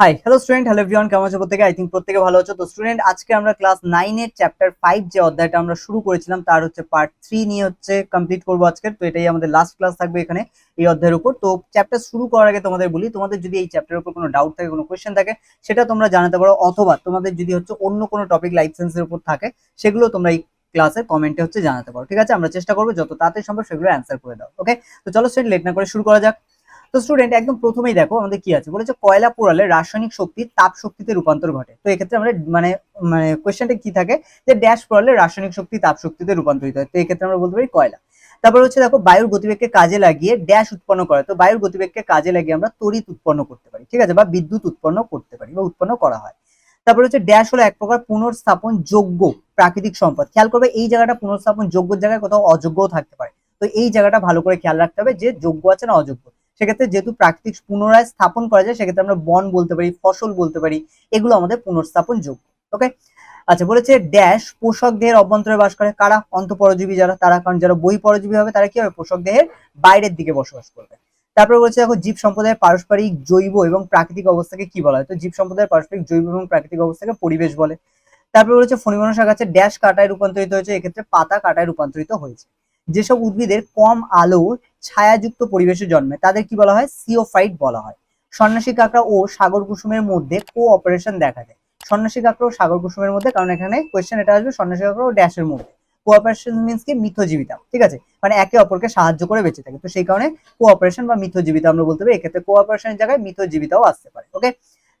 Hi hello student hello everyone কেমন আছো প্রত্যেকে? আই থিঙ্ক প্রত্যেকে ভালো আছো। তো স্টুডেন্ট আজকে আমরা ক্লাস নাইনের চ্যাপ্টার ফাইভ যে অধ্যায়টা আমরা শুরু করেছিলাম, তার হচ্ছে পার্ট থ্রি নিয়ে হচ্ছে কমপ্লিট করব আজকে। তো এটাই আমাদের লাস্ট ক্লাস থাকবে এখানে, এই অধ্যায়ের উপর। তো চ্যাপ্টার শুরু করার আগে তোমাদের বলি, তোমাদের যদি এই চ্যাপ্টারের উপর কোনো ডাউট থাকে, কোনো কোয়েশ্চেন থাকে, সেটা তোমরা জানাতে পারো। অথবা তোমাদের যদি হচ্ছে অন্য কোনো টপিক লাইফ সায়েন্সের উপর থাকে, সেগুলো তোমরা এই ক্লাসে কমেন্টে হচ্ছে জানাতে পারো। ঠিক আছে? আমরা চেষ্টা করব যত তাড়াতাড়ি সম্ভব সেগুলো অ্যান্সার করে দাও। ওকে তো চলো স্টুডেন্ট লেট না করে শুরু করা যাক। তো স্টুডেন্ট একদম প্রথমেই দেখো আমাদের কি আছে? বলেছে কয়লা পোড়ালে রাসায়নিক শক্তি তাপ শক্তিতে রূপান্তর ঘটে। তো এক্ষেত্রে আমরা মানে মানে কোয়েশ্চেনটা কি থাকে? যে ড্যাশ পোড়ালে রাসায়নিক শক্তি তাপ শক্তিতে রূপান্তরিত হয়। তো এক্ষেত্রে আমরা বলতে পারি কয়লা। তারপর হচ্ছে দেখো বায়ুর গতিবেগকে কাজে লাগিয়ে ড্যাশ উৎপন্ন করে। তো বায়ুর গতিবেগকে কাজে লাগিয়ে আমরা তড়িৎ উৎপন্ন করতে পারি, ঠিক আছে? বা বিদ্যুৎ উৎপন্ন করতে পারি বা উৎপন্ন করা হয়। তারপর হচ্ছে ড্যাশ হলো এক প্রকার পুনর্স্থাপন যোগ্য প্রাকৃতিক সম্পদ। খেয়াল করবে এই জায়গাটা পুনর্স্থাপন যোগ্য জায়গায় কোথাও অযোগ্যও থাকতে পারে। তো এই জায়গাটা ভালো করে খেয়াল রাখতে হবে যে যোগ্য আছে না অযোগ্য। সেক্ষেত্রে যেহেতু প্রাকৃতিক পুনরায় স্থাপন করা যায়, সেক্ষেত্রে আমরা বন বলতে পারি, ফসল বলতে পারি, এগুলো আমাদের পুনর্স্থাপন যোগ্য ওকে আচ্ছা বলেছে ড্যাশ পোষক দেহের অভ্যন্তরে বাস করে কারা? অন্তঃপরজীবী যারা, তারা, কারণ যারা বই পরজীবী হবে, তারা কি হবে? পোষক দেহের বাইরের দিকে বসবাস করবে। তারপরে বলেছে, দেখো, জীব সম্প্রদায়ের পারস্পরিক জৈব এবং প্রাকৃতিক অবস্থাকে কি বলা হয়? তো জীব সম্প্রদায়ের পারস্পরিক জৈব এবং প্রাকৃতিক অবস্থাকে পরিবেশ বলে। তারপরে বলেছে ফণিমনসা গাছের ড্যাশ কাটায় রূপান্তরিত হয়েছে, এক্ষেত্রে পাতা কাটায় রূপান্তরিত হয়েছে। যেসব উদ্ভিদের কম আলোর ছায়াযুক্ত পরিবেশে জন্মে, তাদের কি বলা হয়? সিওফাইট বলা হয়। সন্ন্যাসী কাঁকড়া ও সাগর কুসুমের মধ্যে কো অপারেশন দেখা যায়। সন্ন্যাসী কাঁকড়া ও সাগর কুসুমের মধ্যে, কারণ এখানে কোয়েশ্চেন এটা আসবে, সন্ন্যাসী কাঁকড়া ও ড্যাশের মধ্যে। কোঅপারেশন মিনস কি? মিথজীবিতা ঠিক আছে? মানে একে অপরকে সাহায্য করে বেঁচে থাকে। তো সেই কারণে কোঅপারেশন বা মিথজীবিতা আমরা বলতে পারি। এক্ষেত্রে কোঅপারেশনের জায়গায় মিথজীবিতাও আসতে পারে ওকে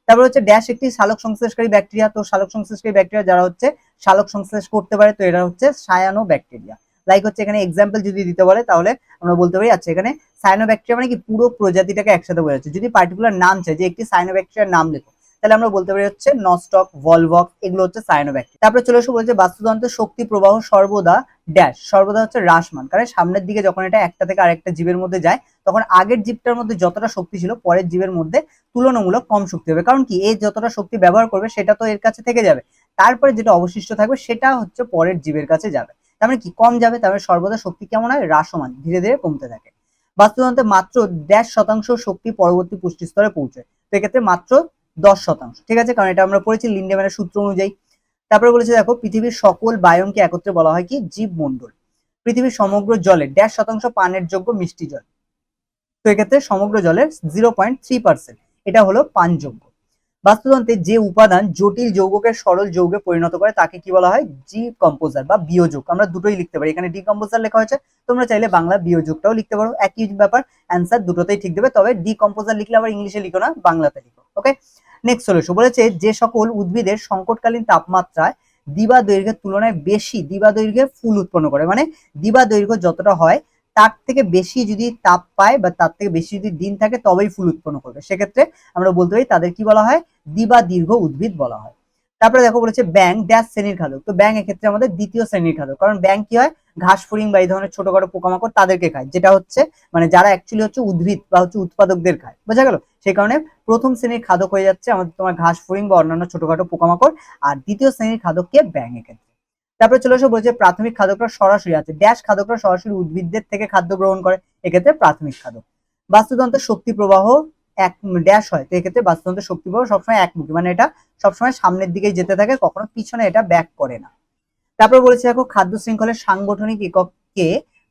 তারপর হচ্ছে ড্যাশ একটি সালোক সংশ্লেষকারী ব্যাকটেরিয়া তো সালোক সংশ্লেষকারী ব্যাকটেরিয়া যারা হচ্ছে সালোক সংশ্লেষ করতে পারে, তো এরা হচ্ছে সায়ানো ব্যাকটেরিয়া লাইক হচ্ছে এখানে এক্সাম্পল যদি দিতে বলে, তাহলে আমরা বলতে পারি আচ্ছা এখানে সাইনোব্যাকটেরিয়া মানে কি পুরো প্রজাতিটাকে একসাথে বোঝাচ্ছে যদি পার্টিকুলার নাম চাই, যে একটি সাইনোব্যাকটেরিয়ার নাম লেখো, তাহলে আমরা বলতে পারি হচ্ছে নস্টক ভলভক এগুলো হচ্ছে সাইনোব্যাকটেরিয়া তারপরে চলে আসব বলছে বাস্তুতন্ত্রের শক্তি প্রবাহ সর্বদা ড্যাশ সর্বদা হচ্ছে হ্রাসমান। কারণ সামনের দিকে যখন এটা একটা থেকে আরেকটা জীবের মধ্যে যায়, তখন আগের জীবটার মধ্যে যতটা শক্তি ছিল, পরের জীবের মধ্যে তুলনামূলক কম শক্তি হবে। কারণ কি এই যতটা শক্তি ব্যবহার করবে, সেটা তো এর কাছে থেকে যাবে। তারপরে যেটা অবশিষ্ট থাকবে, সেটা হচ্ছে পরের জীবের কাছে যাবে। তার মানে কি? কম যাবে, তার মানে সর্বদা শক্তি কেমন হয়? হ্রাসমান, ধীরে ধীরে কমতে থাকে। বাস্তুতন্ত্রে মাত্র দেড় শতাংশ শক্তি পরবর্তী পুষ্টি স্তরে পৌঁছায় তো এক্ষেত্রে মাত্র দশ শতাংশ। ঠিক আছে? কারণ এটা আমরা পড়েছি লিন্ডেম্যানের সূত্র অনুযায়ী। তারপরে বলেছে, দেখো, পৃথিবীর সকল বায়নকে একত্রে বলা হয় কি? জীব মন্ডল পৃথিবীর সমগ্র জলে দেড় শতাংশ পানের যোগ্য মিষ্টি জল। তো এক্ষেত্রে সমগ্র জলের জিরো পয়েন্ট থ্রি পার্সেন্ট এটা হলো পানযোগ্য। বাস্তুতন্ত্রে যে উপাদান জটিল যৌগকে সরল যৌগে পরিণত করে, তাকে কি বলা হয়? জি কম্পোজার বা বিয়োজক। আমরা দুটোই লিখতে পারি। এখানে ডিকম্পোজার লেখা হয়েছে। তোমরা চাইলে বাংলা বিয়োজকটাও লিখতে পারো। একই ব্যাপার, অ্যান্সার দুটোতেই ঠিক দেবে। তবে ডিকম্পোজার লিখলে আবার ইংলিশে লিখো না, বাংলাতে লিখো। ওকে? নেক্সট সলিউশন বলেছে যে সকল উদ্ভিদের সংকটকালীন তাপমাত্রায় দিবা দৈর্ঘ্যের তুলনায় বেশি দিবা দৈর্ঘ্যে ফুল উৎপন্ন করে। মানে দিবা দৈর্ঘ্য যতটা হয় তার থেকে বেশি যদি তাপ পায় বা তার থেকে বেশি যদি দিন থাকে, তবেই ফুল উৎপন্ন করবে। সেক্ষেত্রে আমরা বলতে পারি তাদের কি বলা হয়? দিবা দীর্ঘ উদ্ভিদ বলা হয়। তারপরে দেখো বলেছে ব্যাং ড্যাশ শ্রেণির খাদক। তো ব্যাং এক্ষেত্রে আমাদের দ্বিতীয় শ্রেণির খাদক। কারণ ব্যাং কি হয়? ঘাস ফুরিং বা এই ধরনের ছোটখাটো পোকামাকড় তাদেরকে খায়, যেটা হচ্ছে মানে যারা অ্যাকচুয়ালি হচ্ছে উদ্ভিদ বা হচ্ছে উৎপাদকদের খায়। বোঝা গেল? সেই কারণে প্রথম শ্রেণির খাদক হয়ে যাচ্ছে আমাদের তোমার ঘাস ফুরিং বা অন্যান্য ছোটখাটো পোকামাকড়। আর দ্বিতীয় শ্রেণির খাদককে ব্যাং এক্ষেত্রে। তারপরে চলে আসো বলছে প্রাথমিক খাদকরা সরাসরি আছে। ড্যাশ খাদকরা সরাসরি উদ্ভিদদের থেকে খাদ্য গ্রহণ করে, এক্ষেত্রে প্রাথমিক খাদক বাস্তুতন্ত্রের শক্তি প্রবাহ এক, ড্যাশ হয়, তো এক্ষেত্রে বাস্তুতন্ত্রের শক্তি প্রবাহ সবসময় একমুখী মানে এটা সবসময় সামনের দিকেই যেতে থাকে, কখনো পিছনে এটা ব্যাক করে না। তারপর বলেছে দেখো, খাদ্য শৃঙ্খলের সাংগঠনিক একককে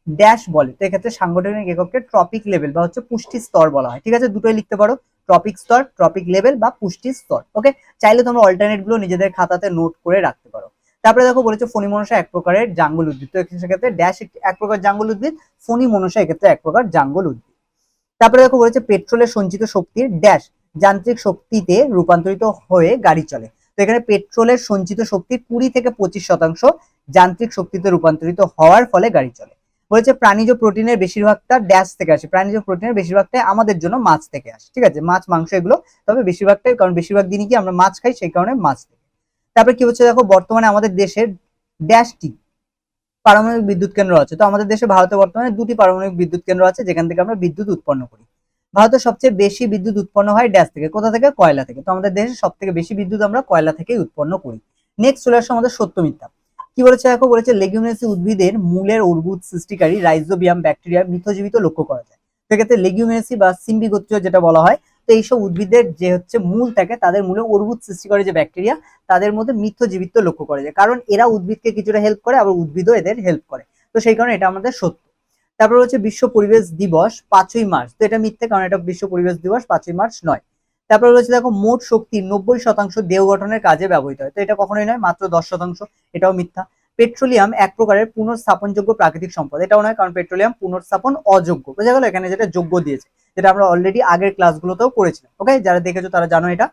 ড্যাশ বলে, তো এক্ষেত্রে সাংগঠনিক একককে ট্রপিক লেভেল বা হচ্ছে পুষ্টি স্তর বলা হয়। ঠিক আছে? দুটোই লিখতে পারো, ট্রপিক স্তর, ট্রপিক লেভেল বা পুষ্টি স্তর। ওকে? চাইলে তোমরা অল্টারনেটগুলো নিজেদের খাতাতে নোট করে রাখতে পারো। তারপরে দেখো বলেছে ফণি মনসা এক প্রকারের জাঙ্গল উদ্ভিদ। তো সেক্ষেত্রে ড্যাশ এক প্রকার জাঙ্গল উদ্ভিদ, ফণি মনসা এক্ষেত্রে এক প্রকার জাঙ্গল উদ্ভিদ। তারপরে দেখো বলেছে পেট্রোলের সঞ্চিত শক্তির ড্যাশ যান্ত্রিক শক্তিতে রূপান্তরিত হয়ে গাড়ি চলে। তো এখানে পেট্রোলের সঞ্চিত শক্তির কুড়ি থেকে পঁচিশ শতাংশ যান্ত্রিক শক্তিতে রূপান্তরিত হওয়ার ফলে গাড়ি চলে। বলেছে প্রাণীজ প্রোটিনের বেশিরভাগটা ড্যাশ থেকে আসে। প্রাণীজ প্রোটিনের বেশিরভাগটাই আমাদের জন্য মাছ থেকে আসে। ঠিক আছে? মাছ, মাংস এগুলো তবে বেশিরভাগটাই কারণ বেশিরভাগ দিনই কি আমরা মাছ খাই, সেই কারণে মাছ থেকে তারপরে কি হচ্ছে দেখো, বর্তমানে আমাদের দেশের ড্যাশটি পারমাণবিক বিদ্যুৎ কেন্দ্র আছে। তো আমাদের দেশে ভারতে বর্তমানে দুটি পারমাণবিক বিদ্যুৎ কেন্দ্র আছে, যেখান থেকে আমরা বিদ্যুৎ উৎপন্ন করি। ভারতের সবচেয়ে বেশি বিদ্যুৎ উৎপন্ন হয় ড্যাশ থেকে, কোথা থেকে? কয়লা থেকে। তো আমাদের দেশে সব থেকে বেশি বিদ্যুৎ আমরা কয়লা থেকেই উৎপন্ন করি। নেক্সট চলে আসে আমাদের সত্য মিথ্যা। কি বলেছে দেখো? বলেছে লেগুমিনেসি উদ্ভিদের মূলের অর্বুদ সৃষ্টিকারী রাইজোবিয়াম ব্যাকটেরিয়া মিথজীবিত লক্ষ্য করা যায়। সেক্ষেত্রে লেগুমিনেসি বা সিম্বি গোত্রীয় যেটা বলা হয় তো এইসব উদ্ভিদের যে হচ্ছে মূল থাকে, তাদের মূলে অর্বুদ সৃষ্টি করে যে ব্যাকটেরিয়া, তাদের মধ্যে মিথ্য জীবিত্ব লক্ষ্য করা যায়। কারণ এরা উদ্ভিদকে কিছুটা হেল্প করে, আবার উদ্ভিদও এদের হেল্প করে। তো সেই কারণে এটা আমাদের সত্য। তারপর হচ্ছে বিশ্ব পরিবেশ দিবস, পাঁচই মার্চ। তো এটা মিথ্যে, কারণ এটা বিশ্ব পরিবেশ দিবস, পাঁচই মার্চ নয়। তারপর রয়েছে দেখো, মোট শক্তির নব্বই শতাংশ দেহ গঠনের কাজে ব্যবহৃত হয়। তো এটা কখনোই নয়, মাত্র দশ শতাংশ। এটাও মিথ্যা। পেট্রোলিয়াম এক প্রকারের পুনঃস্থাপনযোগ্য প্রাকৃতিক সম্পদ। এটাও নয়, কারণ পেট্রোলিয়াম পুনঃস্থাপন অযোগ্য। বোঝা গেল এখানে যেটা যোগ্য দিয়েছে। যেটা আমরা অলরেডি আগের ক্লাসগুলোতেও করেছিলাম। ওকে যারা দেখেছ তারা জানো এটা।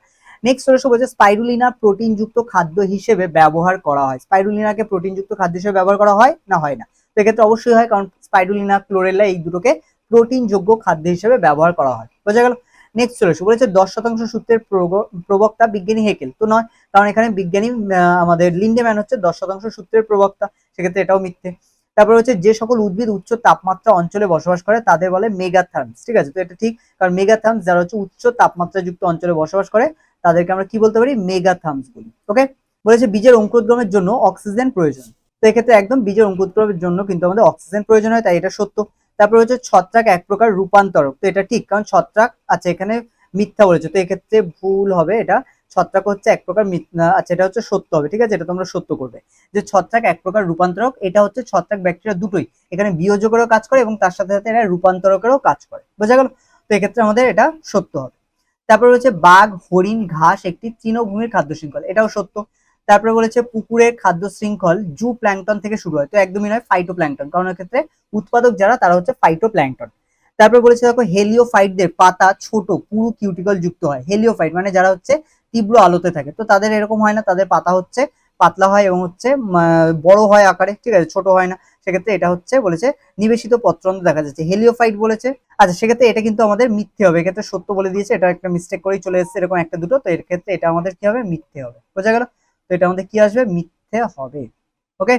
নেক্সট রয়েছে বলছে স্পাইরুলিনা প্রোটিনযুক্ত খাদ্য হিসেবে ব্যবহার করা হয়। স্পাইরুলিনাকে প্রোটিনযুক্ত খাদ্য হিসেবে ব্যবহার করা হয় না হয় না? তো এক্ষেত্রে অবশ্যই হয়, কারণ স্পাইরুলিনা ক্লোরেলা এই দুটোকে প্রোটিনযোগ্য খাদ্য হিসেবে ব্যবহার করা হয়। বোঝা গেল? নেক্সট চলে এসো বলেছে দশ শতাংশ সূত্রের প্রবক্তা বিজ্ঞানী হেকেল। তো নয়, কারণ এখানে বিজ্ঞানী আমাদের লিন্ডেম্যান হচ্ছে দশ শতাংশ সূত্রের প্রবক্তা। সেক্ষেত্রে এটাও মিথ্যে। তারপর হচ্ছে যে সকল উদ্ভিদ উচ্চ তাপমাত্রা অঞ্চলে বসবাস করে, তাদের বলে মেগাথার্মস ঠিক আছে? তো এটা ঠিক, কারণ মেগাথার্মস যারা হচ্ছে উচ্চ তাপমাত্রা যুক্ত অঞ্চলে বসবাস করে, তাদেরকে আমরা কি বলতে পারি? মেগাথার্মস বলি ওকে বলেছে বীজের অঙ্কুরোদ্গমের জন্য অক্সিজেন প্রয়োজন। তো এক্ষেত্রে একদম বীজের অঙ্কুরোদ্গমের জন্য কিন্তু আমাদের অক্সিজেন প্রয়োজন হয়, তাই এটা সত্য। তারপর হচ্ছে ছত্রাক এক প্রকার রূপান্তরক, তো এটা ঠিক, কারণ ছত্রাক আচ্ছা এখানে মিথ্যা বলেছে, তো এক্ষেত্রে ভুল হবে এটা। ছত্রাক হচ্ছে এক প্রকার আচ্ছা এটা হচ্ছে সত্য হবে, ঠিক আছে? এটা তোমরা সত্য করবে। যে ছত্রাক এক প্রকার রূপান্তরক, এটা হচ্ছে ছত্রাক ব্যাকটেরিয়া দুটোই। এখানে বিয়োজকেরও কাজ করে এবং তার সাথে সাথে এটা রূপান্তরকেরও কাজ করে। বোঝা গেল? তো এক্ষেত্রে আমাদের এটা সত্য হবে। তারপরে রয়েছে বাঘ, হরিণ, ঘাস, একটি তৃণভূমির খাদ্য শৃঙ্খল, এটাও সত্য। তারপরে বলেছে পুকুরের খাদ্য শৃঙ্খল জু প্ল্যাঙ্কটন থেকে শুরু হয়। তো একদমই নয় ফাইটো প্ল্যাঙ্কটন কারণ এক্ষেত্রে উৎপাদক যারা, তারা হচ্ছে ফাইটো প্ল্যাঙ্কটন তারপরে বলেছে দেখো, হেলিওফাইটদের পাতা ছোট, পুরু কিউটিকল যুক্ত হয়। হেলিওফাইট মানে যারা হচ্ছে তীব্র আলোতে থাকে। তো তাদের এরকম হয় না, তাদের পাতা হচ্ছে পাতলা হয় এবং হচ্ছে বড় হয় আকারে, ঠিক আছে, ছোট হয় না। সেক্ষেত্রে এটা হচ্ছে বলেছে নিবেশিত পত্রন্ত্র দেখা যাচ্ছে। হেলিওফাইট বলেছে। আচ্ছা সেক্ষেত্রে এটা কিন্তু আমাদের মিথ্যে হবে। এক্ষেত্রে সত্য বলে দিয়েছে, এটা একটা মিস্টেক করেই চলে এসেছে এরকম একটা দুটো। তো এর ক্ষেত্রে এটা আমাদের কি হবে? মিথ্যে হবে। বোঝা গেল? তো এটা আমাদের কি আসবে? মিথ্যে হবে। ওকে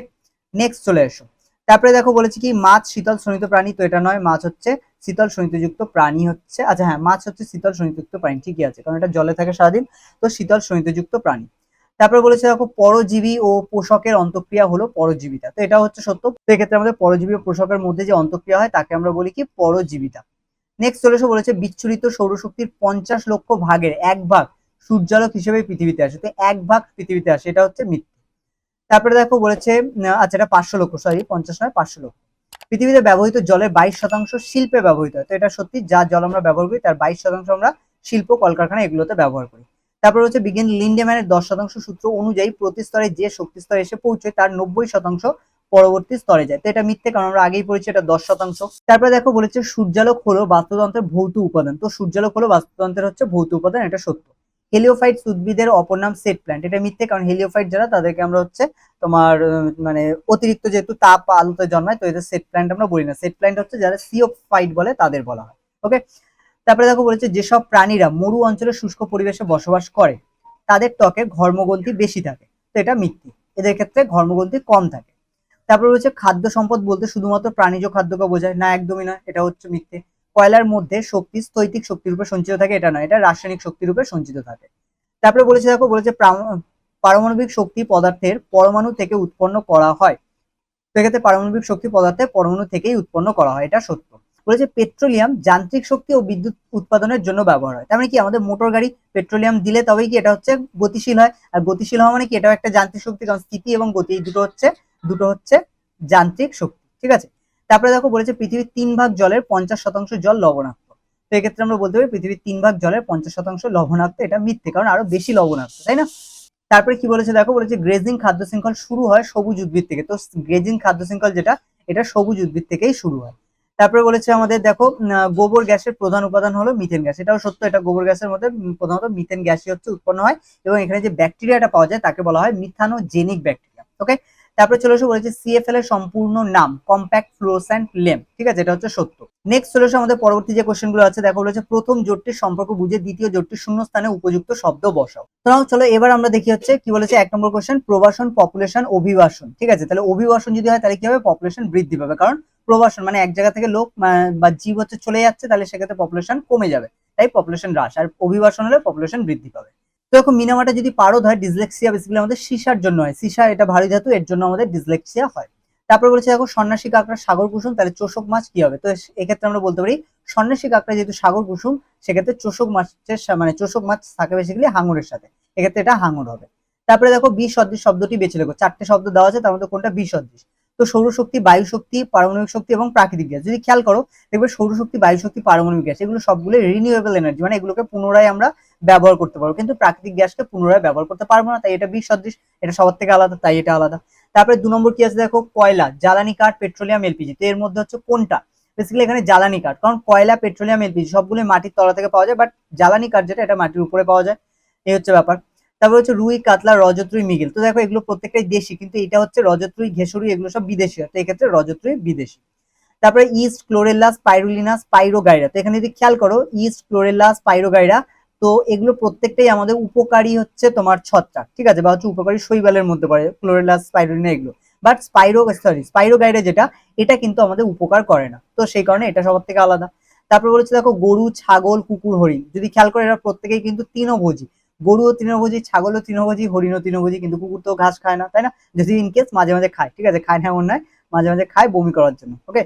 নেক্সট চলে এসো। তারপরে দেখো বলেছি কি, মাছ শীতল শোণিত প্রাণী, তো এটা নয়। মাছ হচ্ছে শীতল শোণিতযুক্ত প্রাণী হচ্ছে আচ্ছা হ্যাঁ মাছ হচ্ছে শীতল শোণিতযুক্ত প্রাণী, ঠিকই আছে, কারণ এটা জলে থাকে সারাদিন, তো শীতল শোণিতযুক্ত প্রাণী। তারপরে বলেছে, দেখো, পরজীবী ও পোষকের অন্তঃক্রিয়া হলো পরজীবিতা, তো এটা হচ্ছে সত্য, তো এক্ষেত্রে আমাদের পরজীবী ও পোষকের মধ্যে যে অন্তঃক্রিয়া হয়, তাকে আমরা বলি কি? পরজীবিতা। নেক্সট চলে এসে বলেছে, বিচ্ছুরিত সৌরশক্তির পঞ্চাশ লক্ষ ভাগের এক ভাগ সূর্যালোক হিসেবে পৃথিবীতে আসে, তো এক ভাগ পৃথিবীতে আসে, এটা হচ্ছে মিথ্যে। তারপরে দেখো বলেছে আচ্ছা এটা পাঁচশো লক্ষ সরি পঞ্চাশ নয়, পাঁচশো লক্ষ। পৃথিবীতে ব্যবহৃত জলের বাইশ শতাংশ শিল্পে ব্যবহৃত হয়। তো এটা সত্যি, যা জল আমরা ব্যবহার করি, তার বাইশ শতাংশ আমরা শিল্প কলকারখানা এগুলোতে ব্যবহার করি। তারপর হচ্ছে বিজ্ঞান লিন্ডেম্যানের দশ শতাংশ সূত্র অনুযায়ী প্রতি স্তরে যে শক্তি স্তরে এসে পৌঁছয়, তার নব্বই শতাংশ পরবর্তী স্তরে যায়। তো এটা মিথ্যে, কারণ আমরা আগেই পড়েছি এটা দশ শতাংশ। তারপরে দেখো বলেছে সূর্যালোক হলো বাস্তুতন্ত্রের ভৌত উপাদান। তো সূর্যালোক হলো বাস্তুতন্ত্রের হচ্ছে ভৌত উপাদান, এটা সত্য। হেলিওফাইট উদ্ভিদের অপর নাম সেট প্ল্যান্ট। এটা মিথ্যে, কারণ হেলিওফাইট যারা, তাদেরকে আমরা হচ্ছে তোমার মানে অতিরিক্ত যেহেতু তাপ আলোতে জন্মায়, তো এদের সেট প্ল্যান্ট আমরা বলি না। সেট প্ল্যান্ট হচ্ছে যারা সিওফাইট বলে তাদের বলা হয় ওকে তারপরে দেখো বলেছে, যেসব প্রাণীরা মরু অঞ্চলে শুষ্ক পরিবেশে বসবাস করে, তাদের ত্বকে ঘর্মগ্রন্থি বেশি থাকে। তো এটা মিথ্যে। এদের ক্ষেত্রে ঘর্মগ্রন্থি কম থাকে। তারপরে রয়েছে খাদ্য সম্পদ বলতে শুধুমাত্র প্রাণীজ খাদ্যকে বোঝায়। না, একদমই নয় এটা হচ্ছে মিথ্যে। কয়লার মধ্যে শক্তি, স্থৈতিক শক্তির উপর সঞ্চিত থাকে, এটা নয়, এটা রাসায়নিক শক্তির উপর সঞ্চিত থাকে। তারপরে বলেছে, দেখো, বলেছে পারমাণবিক শক্তি পদার্থের পরমাণু থেকে উৎপন্ন করা হয়। তো এক্ষেত্রে পারমাণবিক শক্তি পদার্থের পরমাণু থেকেই উৎপন্ন করা হয়, এটা সত্য। বলেছে, পেট্রোলিয়াম যান্ত্রিক শক্তি ও বিদ্যুৎ উৎপাদনের জন্য ব্যবহার হয়। তার মানে কি, আমাদের মোটর গাড়ি পেট্রোলিয়াম দিলে তবেই কি, এটা হচ্ছে গতিশীল হয়। আর গতিশীল হওয়া মানে কি, এটাও একটা যান্ত্রিক শক্তি, কারণ স্থিতি এবং গতি, এই দুটো হচ্ছে দুটো হচ্ছে যান্ত্রিক শক্তি, ঠিক আছে? তারপরে দেখো বলেছে পৃথিবীর তিন ভাগ জলের পঞ্চাশ শতাংশ জল লবণাক্ত। তো এক্ষেত্রে আমরা বলতে পারি পৃথিবীর তিন ভাগ জলের পঞ্চাশ শতাংশ লবণাক্ত, এটা মিথ্যে, কারণ আরও বেশি লবণাক্ত, তাই না? তারপরে কি বলেছে দেখো? বলেছে গ্রেজিং খাদ্য শৃঙ্খল শুরু হয় সবুজ উদ্ভিদ থেকে। তো গ্রেজিং খাদ্য শৃঙ্খল যেটা, এটা সবুজ উদ্ভিদ থেকেই শুরু হয়। তারপরে বলেছে আমাদের দেখো গোবর গ্যাসের প্রধান উপাদান হলো মিথেন গ্যাস। এটাও সত্য, এটা গোবর গ্যাসের মধ্যে প্রধানত মিথেন গ্যাসই হচ্ছে উৎপন্ন হয় এবং এখানে যে ব্যাকটেরিয়াটা পাওয়া যায় তাকে বলা হয় মিথানোজেনিক ব্যাকটেরিয়া ওকে তারপরে চলে এসে বলেছে সিএফএল এর সম্পূর্ণ নাম কম্প্যাক্ট ফ্লোরোসেন্ট লেম ঠিক আছে? এটা হচ্ছে সত্য। নেক্সট চলে এসে আমাদের পরবর্তী যে কোশ্চেনগুলো আছে, দেখো বলেছে প্রথম জোটটির সম্পর্ক বুঝে দ্বিতীয় জোটটির শূন্য স্থানে উপযুক্ত শব্দ বসাও। তো চলো, এবার আমরা দেখি হচ্ছে কি বলেছে এক নম্বর কোশ্চেন প্রবাসন পপুলেশন অভিবাসন, ঠিক আছে? তাহলে অভিবাসন যদি হয়, তাহলে কি হবে? পপুলেশন বৃদ্ধি পাবে। কারণ প্রবাসন মানে এক জায়গা থেকে লোক বা জীব হচ্ছে চলে যাচ্ছে, তাহলে সেক্ষেত্রে পপুলেশন কমে যাবে। তাই পপুলেশন হ্রাস, আর অভিবাসন হলে পপুলেশন বৃদ্ধি পাবে। তো দেখো মিনামাটা যদি পারদ হয় ডিসলেক্সিয়া বেসিক্যালি আমাদের সিসার জন্য হয়। সিসা এটা ভারী ধাতু, এর জন্য আমাদের ডিসলেক্সিয়া হয়। তারপর বলেছে দেখো সন্ন্যাসী কাঁকড়া সাগর কুসুম, তাহলে চোষক মাছ কি হবে? তো এক্ষেত্রে আমরা বলতে পারি সন্ন্যাসী কাঁকড়া যেহেতু সাগর কুসুম, সেক্ষেত্রে চোষক মাছের মানে চোষক মাছ থাকে বেসিক্যালি হাঙরের সাথে। এক্ষেত্রে এটা হাঙর হবে। তারপরে দেখো বিশ সদৃশ শব্দটি বেছে লেখো। চারটে শব্দ দেওয়া আছে, তার মধ্যে কোনটা? বিশ সদৃশ তো সৌরশক্তি বায়ু শক্তি পারমাণবিক শক্তি এবং প্রাকৃতিক গ্যাস। যদি খেয়াল করো, দেখবে সৌরশক্তি বায়ু শক্তি পারমাণবিক গ্যাস, এগুলো সবগুলো রিনিউয়েবল এনার্জি মানে এগুলোকে পুনরায় আমরা ব্যবহার করতে পারব। কিন্তু প্রাকৃতিক গ্যাসকে পুনরায় ব্যবহার করতে পারব না, তাই এটা বিশ সদৃশ এটা সবার থেকে আলাদা, তাই এটা আলাদা। তারপরে দু নম্বর কি আছে দেখো? কয়লা, জ্বালানি কাঠ, পেট্রোলিয়াম, এলপিজি। তো এর মধ্যে হচ্ছে কোনটা? বেসিক্যালি এখানে জ্বালানি কাঠ, কারণ কয়লা, পেট্রোলিয়াম, এলপিজি সবগুলো মাটির তলা থেকে পাওয়া যায় বাট জ্বালানি কাঠ যেটা, এটা মাটির উপরে পাওয়া যায়। এই হচ্ছে ব্যাপার। তারপর হচ্ছে রুই, কাতলা, রজত্রুই, মিগেল। তো দেখো এগুলো প্রত্যেকটাই দেশি, কিন্তু এটা হচ্ছে রজত্রুই ঘেসুরি এগুলো সব বিদেশি। তো এক্ষেত্রে রজত্রুই বিদেশি। তারপরে ইস্ট ক্লোরেল্লাস পাইরুলিনাস, পাইরোগাইরা। তো এখানে যদি খেয়াল করো, ইস্ট ক্লোরেল্লাস পাইরোগাইরা তো এগুলো প্রত্যেকটাই আমাদের উপকারী হচ্ছে তোমার ছত্রাক, ঠিক আছে? বা হচ্ছে উপকারী শৈবালের মধ্যে পড়ে ক্লোরেলাস স্পাইরুলিনা এগুলো। বাট স্পাইরো সরি স্পাইরোগাইরা যেটা, এটা কিন্তু আমাদের উপকার করে না। তো সেই কারণে এটা সবার থেকে আলাদা। তারপর বলেছে, দেখো, গরু, ছাগল, কুকুর, হরিণ। যদি খেয়াল করে, এরা প্রত্যেকেই কিন্তু তৃণভোজী। গরুও তৃণভোজী ছাগলও তৃণভোজী হরিণও তৃণভোজী, কিন্তু কুকুর তো ঘাস খায় না, তাই না? যদি ইনকেস মাঝে মাঝে খায়, ঠিক আছে? খায় না এমন নয়, মাঝে মাঝে খায় বমি করার জন্য ওকে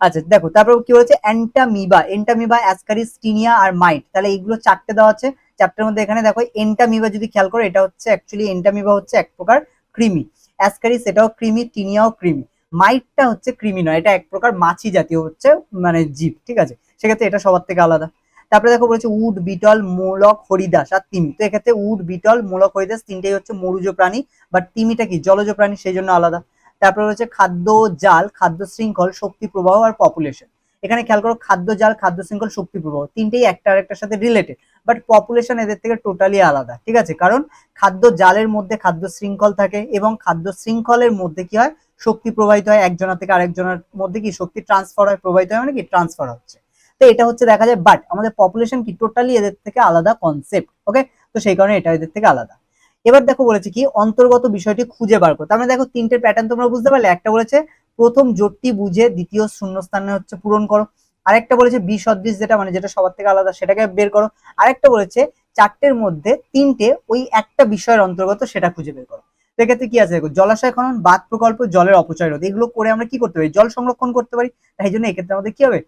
আচ্ছা দেখো, তারপর কি বলেছে? অ্যান্টামিবা এন্টামিবা অ্যাসকারিস টিনিয়া আর মাইট তাহলে এইগুলো চারটে দেওয়া আছে। চ্যাপ্টারের মধ্যে এখানে দেখো এন্টামিবা যদি খেয়াল করো, এটা হচ্ছে অ্যাকচুয়ালি এন্টামিবা হচ্ছে এক প্রকার কৃমি। অ্যাসকারিস এটাও কৃমি টিনিয়াও কৃমি। মাইটটা হচ্ছে কৃমি নয়, এটা এক প্রকার মাছি জাতীয় হচ্ছে মানে জীব, ঠিক আছে? সেক্ষেত্রে এটা সবার থেকে আলাদা। তারপরে দেখো বলেছে উড বিটল, মূলক, হরিদাস আর তিমি। তো এক্ষেত্রে উড বিটল, মূলক, হরিদাস তিনটেই হচ্ছে মরুজ প্রাণী বাট তিমিটা কি? জলজ প্রাণী, সেই জন্য আলাদা। তারপরে হচ্ছে খাদ্য জাল, খাদ্য শৃঙ্খল, শক্তি প্রবাহ আর পপুলেশন এখানে খেয়াল করো, খাদ্য জাল, খাদ্য শৃঙ্খল, শক্তি প্রবাহ, তিনটেই একটা আরেকটার সাথে রিলেটেড বাট পপুলেশন এদের থেকে টোটালি আলাদা, ঠিক আছে? কারণ খাদ্য জালের মধ্যে খাদ্য শৃঙ্খল থাকে এবং খাদ্য শৃঙ্খলের মধ্যে কি হয়? শক্তি প্রবাহিত হয় একজনের থেকে আরেকজনের মধ্যে কি? শক্তি ট্রান্সফার হয়, প্রবাহিত হয় মানে কি? ট্রান্সফার হচ্ছে। তো এটা হচ্ছে দেখা যায় বাট আমাদের পপুলেশন কি? টোটালি এদের থেকে আলাদা কনসেপ্ট ওকে তো সেই কারণে এটা এদের থেকে আলাদা। এবার দেখো বলেছে কি, অন্তর্গত বিষয়টি খুঁজে বার করো। তার মানে দেখো তিনটে প্যাটার্ন তোমরা বুঝতে পারলে। একটা বলেছে, প্রথম জোটটি বুঝে দ্বিতীয় শূন্যস্থানে হচ্ছে পূরণ করো। আরেকটা বলেছে বি সদৃশ যেটা মানে যেটা সবার থেকে আলাদা, সেটাকে বের করো। আরেকটা বলেছে, চারটের মধ্যে তিনটে ওই একটা বিষয়ের অন্তর্গত সেটা খুঁজে বের করো। সেক্ষেত্রে কি আছে? দেখো জলাশয় খনন বাদ প্রকল্প, জলের অপচয় রোধ, এগুলো করে আমরা কি করতে পারি? জল সংরক্ষণ করতে পারি। তাই জন্য এক্ষেত্রে আমাদের কি হবে?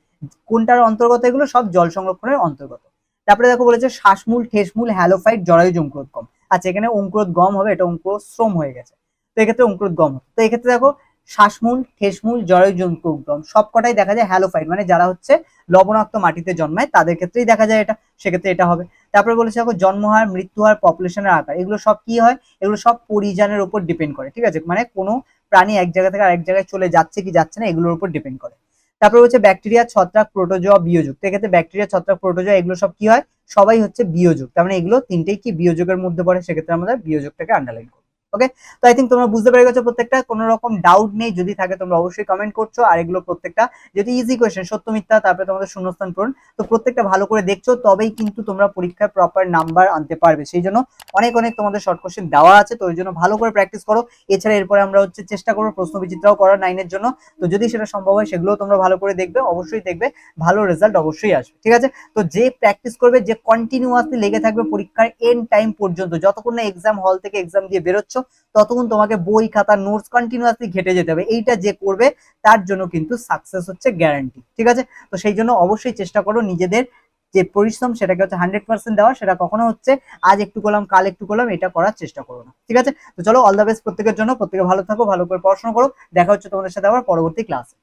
কোনটার অন্তর্গত এগুলো? সব জল সংরক্ষণের অন্তর্গত। তারপরে দেখো বলেছে, শ্বাসমূল, ঠেসমূল, হ্যালোফাইট জরায়ু অঙ্কুরোদ্গম আচ্ছা এখানে অঙ্কুরোদ্গম হবে, এটা অঙ্কুরশ্রম হয়ে গেছে। তো এক্ষেত্রে অঙ্কুরোদ্গম তো এক্ষেত্রে দেখো শ্বাসমূল ঠেসমূল জরায়ু অঙ্কুরোদ্গম সবকটাই দেখা যায় হ্যালোফাইট মানে যারা হচ্ছে লবণাক্ত মাটিতে জন্মায়, তাদের ক্ষেত্রেই দেখা যায় এটা, সেক্ষেত্রে এটা হবে। তারপরে বলেছে দেখো, জন্ম হার জন্মহার মৃত্যুহার পপুলেশনের আকার। এগুলো সব কি হয়? এগুলো সব পরিযানের উপর ডিপেন্ড করে, ঠিক আছে? মানে কোনো প্রাণী এক জায়গা থেকে আরেক জায়গায় চলে যাচ্ছে কি যাচ্ছে না, এগুলোর উপর ডিপেন্ড করে। তারপরে হচ্ছে ব্যাকটেরিয়া, ছত্রাক, প্রোটোজোয়া, বিয়োজুক। এক্ষেত্রে ব্যাকটেরিয়া, ছত্রাক, প্রোটোজোয়া, এগুলো সব কি হয়? সবাই হচ্ছে বিয়োজুক। তার মানে এগুলো তিনটেই কি বিয়োজকের মধ্যে পড়ে? সেক্ষেত্রে আমরা বিয়োজকটাকে আন্ডারলাইন করব ওকে তো আই থিঙ্ক তোমরা বুঝতে পেরে গেছো প্রত্যেকটা। কোনো রকম ডাউট নেই, যদি থাকে তোমরা অবশ্যই কমেন্ট করছ। আর এগুলো প্রত্যেকটা যদি ইজি কোয়েশ্চেন সত্য, মিথ্যা, তারপরে তোমাদের শূন্যস্থান পূরণ। তো প্রত্যেকটা ভালো করে দেখছ, তবেই কিন্তু তোমরা পরীক্ষায় প্রপার নাম্বার আনতে পারবে। সেই জন্য অনেক অনেক তোমাদের শর্ট কোশ্চেন দেওয়া আছে, তো ওই জন্য ভালো করে প্র্যাকটিস করো। এছাড়া এরপরে আমরা হচ্ছে চেষ্টা করব প্রশ্ন বিচিত্রাও করার নাইনের জন্য। তো যদি সেটা সম্ভব হয়, সেগুলোও তোমরা ভালো করে দেখবে, অবশ্যই দেখবে। ভালো রেজাল্ট অবশ্যই আসবে, ঠিক আছে? তো যে প্র্যাকটিস করবে, যে কন্টিনিউয়াসলি লেগে থাকবে পরীক্ষার এন্ড টাইম পর্যন্ত, যতক্ষণ না এক্সাম হল থেকে এক্সাম দিয়ে বেরোচ্ছ ততক্ষণ তোমাকে বই, খাতা নোটস কন্টিনিউয়াসলি ঘেটে যেতে হবে। এইটা যে করবে, তার জন্য কিন্তু সাকসেস হচ্ছে গ্যারান্টি ঠিক আছে? তো সেই জন্য অবশ্যই চেষ্টা করো নিজেদের যে পরিশ্রম, সেটাকে হচ্ছে হান্ড্রেড পার্সেন্ট দেওয়া, সেটা কখনো হচ্ছে আজ একটু করলাম, কাল একটু করলাম, এটা করার চেষ্টা করো না, ঠিক আছে? তো চলো অল দ্য বেস্ট প্রত্যেকের জন্য, প্রত্যেকে ভালো থাকো, ভালো করে পড়াশোনা করো, দেখা হচ্ছে তোমাদের সাথে আবার পরবর্তী ক্লাসে